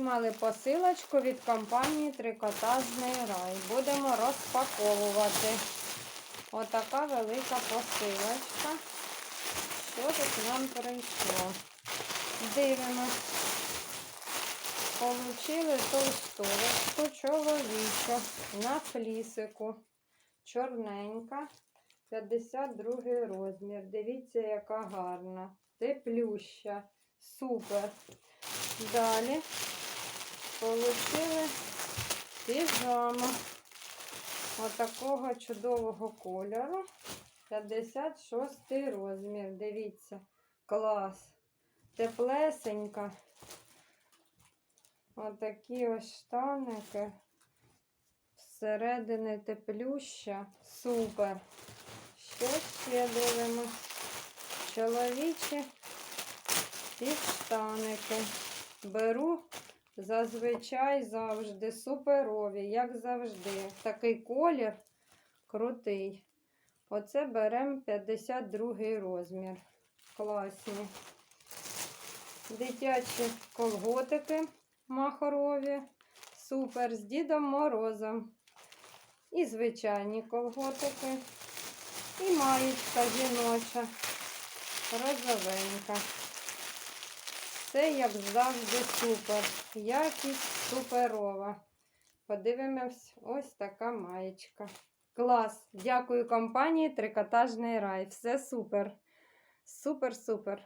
Отримали посилочку від компанії Трикотажний рай. Будемо розпаковувати. Отака велика посилочка. Що тут нам прийшло? Дивимось. Получили толстовочку чоловічу на флісику. Чорненька. 52 розмір. Дивіться, яка гарна. Теплюща. Супер. Далі получили піжаму отакого чудового кольору. 56 розмір. Дивіться, клас. Теплесенька. Отакі ось штаники. Всередини теплюща. Супер. Що ще дивимось? Чоловічі півштаники. Беру зазвичай завжди суперові, як завжди. Такий колір крутий. Оце беремо 52 розмір. Класні. Дитячі колготики махорові. Супер з Дідом Морозом. І звичайні колготики. І маєчка жіноча. Розовенька. Це, як завжди, супер. Якість суперова. Подивимось, ось така маєчка. Клас! Дякую компанії Трикотажний рай. Все супер. Супер-супер.